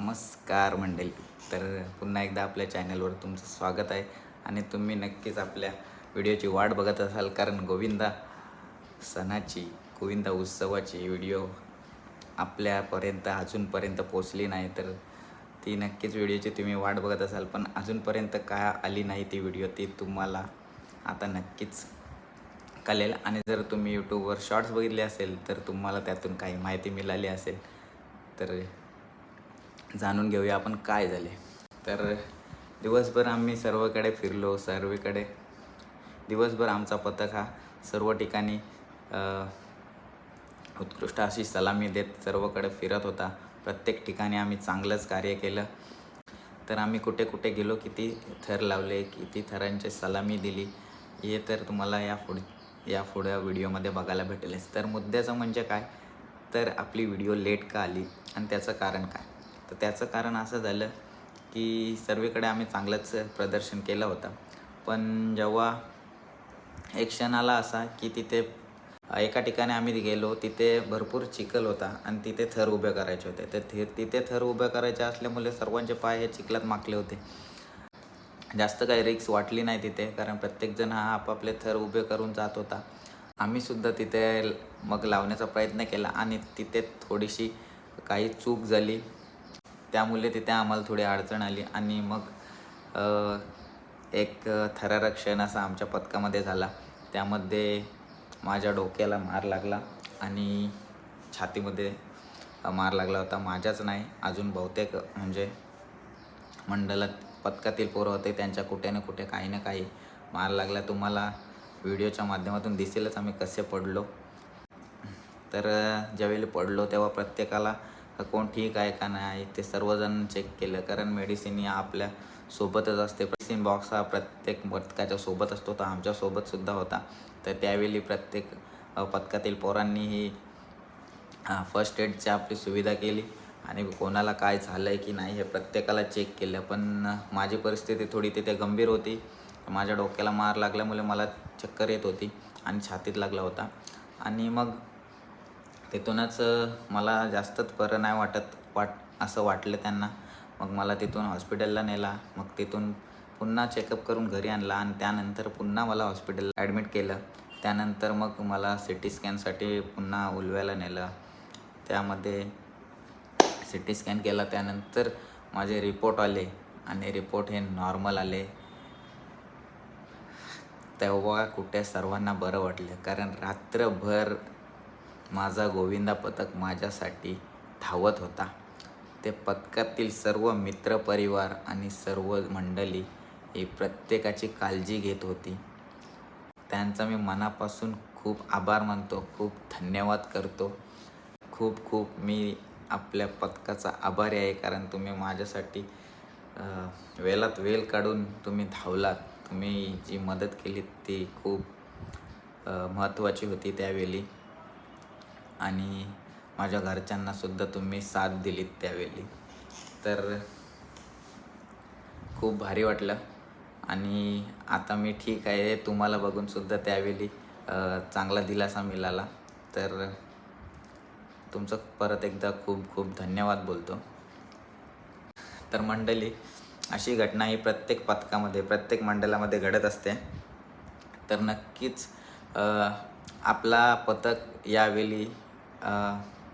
नमस्कार मंडळी. तर पुन्हा एकदा आपल्या चॅनलवर तुमचं स्वागत आहे आणि तुम्ही नक्कीच आपल्या व्हिडिओची वाट बघत असाल कारण गोविंदा सणाची गोविंदा उत्सवाची व्हिडिओ आपल्यापर्यंत अजूनपर्यंत पोचली नाही. तर ती नक्कीच व्हिडिओची तुम्ही वाट बघत असाल पण अजूनपर्यंत का आली नाही ती व्हिडिओ ती तुम्हाला आता नक्कीच कळेल. आणि जर तुम्ही यूट्यूबवर शॉर्ट्स बघितले असेल तर तुम्हाला त्यातून काही माहिती मिळाली असेल तर जाणून घेऊया आपण काय झाले. तर दिवसभर आम्ही सर्वकडे फिरलो सर्वीकडे. दिवसभर आमचा पथक हा सर्व ठिकाणी उत्कृष्ट अशी सलामी देत सर्वकडे फिरत होता. प्रत्येक ठिकाणी आम्ही चांगलंच कार्य केलं. तर आम्ही कुठे कुठे गेलो किती थर लावले किती थरांची सलामी दिली हे तर तुम्हाला या पुढ या पुढ्या व्हिडिओमध्ये बघायला भेटेलच. तर मुद्द्याचं म्हणजे काय? तर आपली व्हिडिओ लेट का आली? आणि त्याचं कारण काय? तर त्याचं कारण असं झालं की सर्वीकडे आम्ही चांगलंच प्रदर्शन केलं होतं. पण जेव्हा एक क्षण आला असा की तिथे एका ठिकाणी आम्ही गेलो तिथे भरपूर चिखल होता आणि तिथे थर उभे करायचे होते. तर ति तिथे थर उभे करायचे असल्यामुळे सर्वांचे पाय हे चिखलात माकले होते. जास्त काही रिक्स वाटली नाही तिथे कारण प्रत्येकजण हा आपापले थर उभे करून जात होता. आम्हीसुद्धा तिथे मग लावण्याचा प्रयत्न केला आणि तिथे थोडीशी काही चूक झाली. त्यामुळे तिथे आम्हाला थोडी अडचण आली आणि मग एक थरारक क्षण असा आमच्या पथकामध्ये झाला. त्यामध्ये माझ्या डोक्याला मार लागला आणि छातीमध्ये मार लागला होता. माझ्याच नाही अजून बहुतेक म्हणजे मंडळात पथकातील पोरं होते त्यांच्या कुठे ना कुठे काही ना काही मार लागला. तुम्हाला व्हिडिओच्या माध्यमातून दिसेलच आम्ही कसे पडलो. तर ज्यावेळी पडलो तेव्हा प्रत्येकाला कोण ठीक आहे का नाही ते सर्वजण चेक केलं. कारण मेडिसिन या आपल्या सोबतच असते. मेडिसिन बॉक्स हा प्रत्येक पथकाच्या सोबत असतो तर आमच्यासोबतसुद्धा सुद्धा होता. तर त्यावेळी प्रत्येक पथकातील पोरांनीही फर्स्ट एडची आपली सुविधा केली. आणि कोणाला काय झालं आहे की नाही हे प्रत्येकाला चेक केलं. पण माझी परिस्थिती थोडी तिथे गंभीर होती. माझ्या डोक्याला मार लागल्यामुळे मला चक्कर येत होती आणि छातीत लागला होता. आणि मग तिथूनच मला जास्तच बरं नाही वाटत वाट असं वाटलं त्यांना. मग मला तिथून हॉस्पिटलला नेला. मग तिथून पुन्हा चेकअप करून घरी आणला आणि त्यानंतर पुन्हा मला हॉस्पिटलला ॲडमिट केलं. त्यानंतर मग मला सी टी स्कॅनसाठी पुन्हा उलव्याला नेलं. त्यामध्ये सी टी स्कॅन केला. त्यानंतर माझे रिपोर्ट आले आणि रिपोर्ट हे नॉर्मल आले. तेव्हा कुठे सर्वांना बरं वाटलं. कारण रात्रभर माझा गोविंदा पथक माझ्यासाठी धावत होता. ते पथकातील सर्व मित्रपरिवार आणि सर्व मंडळी ही प्रत्येकाची काळजी घेत होती. त्यांचा मी मनापासून खूप आभार मानतो खूप धन्यवाद करतो. खूप खूप मी आपल्या पथकाचा आभारी आहे कारण तुम्ही माझ्यासाठी वेळात वेळ काढून तुम्ही धावलात. तुम्ही जी मदत केली ती खूप महत्त्वाची होती त्यावेळी. आणि माझ्या घरच्यांनासुद्धा तुम्ही साथ दिलीत त्यावेळी. तर खूप भारी वाटलं. आणि आता मी ठीक आहे तुम्हाला बघूनसुद्धा त्यावेळी चांगला दिलासा मिळाला. तर तुमचं परत एकदा खूप खूप धन्यवाद बोलतो. तर मंडळी अशी घटना ही प्रत्येक पथकामध्ये प्रत्येक मंडळामध्ये घडत असते. तर नक्कीच आपला पथक यावेळी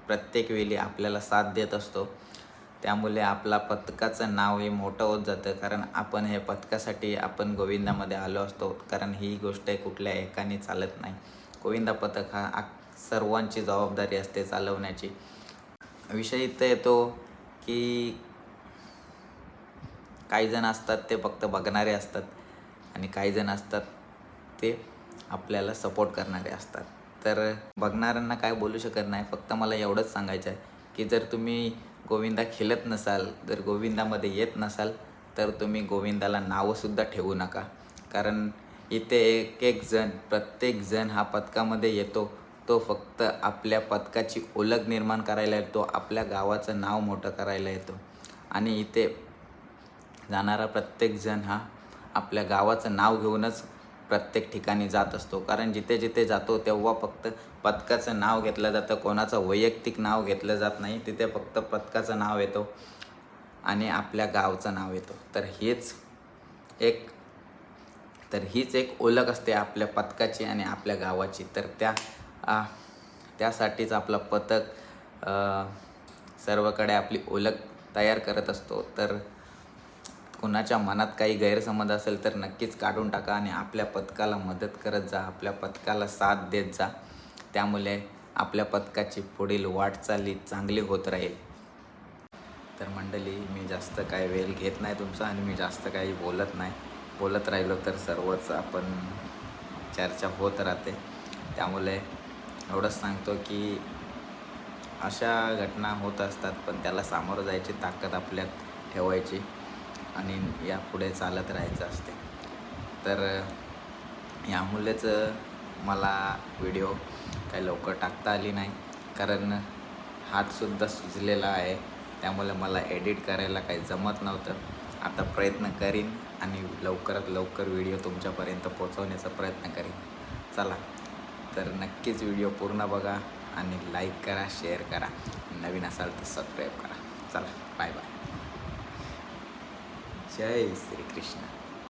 प्रत्येक वेळी आपल्याला साथ देत असतो. त्यामुळे आपला पथकाचं नाव हे मोठं होत जातं. कारण आपण हे पथकासाठी आपण गोविंदामध्ये आलो असतो. कारण ही गोष्ट कुठल्या एकाने चालत नाही. गोविंदा पथक हा आ- सर्वांची जबाबदारी असते चालवण्याची. विषय इथं येतो की काही जण असतात ते फक्त बघणारे असतात. आणि काही जण असतात ते आपल्याला सपोर्ट करणारे असतात. तर बघणाऱ्यांना काय बोलू शकत नाही. फक्त मला एवढंच सांगायचं आहे की जर तुम्ही गोविंदा खेळत नसाल जर गोविंदामध्ये येत नसाल तर तुम्ही गोविंदाला नावंसुद्धा ठेवू नका. कारण इथे एक एक जण प्रत्येक जण हा पथकामध्ये येतो. तो फक्त आपल्या पथकाची ओळख निर्माण करायला येतो आपल्या गावाचं नाव मोठं करायला येतो. आणि इथे जाणारा प्रत्येक जण हा आपल्या गावाचं नाव घेऊनच प्रत्येक ठिकाणी जात असतो. कारण जिथे जिथे जातो तेव्हा फक्त पथकाचं नाव घेतलं जातं. कोणाचं वैयक्तिक नाव घेतलं जात नाही तिथे फक्त पथकाचं नाव येतो आणि आपल्या गावचं नाव येतो. तर हेच एक तर हीच एक ओळख असते आपल्या पथकाची आणि आपल्या गावाची. तर त्या आ, त्यासाठीच आपलं पथक सर्वकडे आपली ओळख तयार करत असतो. तर कुणाच्या मनात काही गैरसमज असेल तर नक्कीच काढून टाका आणि आपल्या पथकाला मदत करत जा आपल्या पथकाला साथ देत जा. त्यामुळे आपल्या पथकाची पुढील वाटचाली चांगली होत राहील. तर मंडळी मी जास्त काय वेळ घेत नाही तुमचा आणि मी जास्त काही बोलत नाही. बोलत राहिलो तर सर्वच आपण चर्चा होत राहते. त्यामुळे एवढंच सांगतो की अशा घटना होत असतात पण त्याला सामोरं जायची ताकद आपल्यात ठेवायची. आणि यापुढे चालत राहायचं असते. तर यामुळेच मला व्हिडिओ काही लवकर टाकता आली नाही. कारण हातसुद्धा सुजलेला आहे. त्यामुळे मला एडिट करायला काही जमत नव्हतं. आता प्रयत्न करीन आणि लवकरात लवकर व्हिडिओ तुमच्यापर्यंत पोचवण्याचा प्रयत्न करीन. चला तर नक्कीच व्हिडिओ पूर्ण बघा आणि लाईक करा शेअर करा. नवीन असाल तर सबस्क्राईब करा. चला बाय बाय जय श्री कृष्ण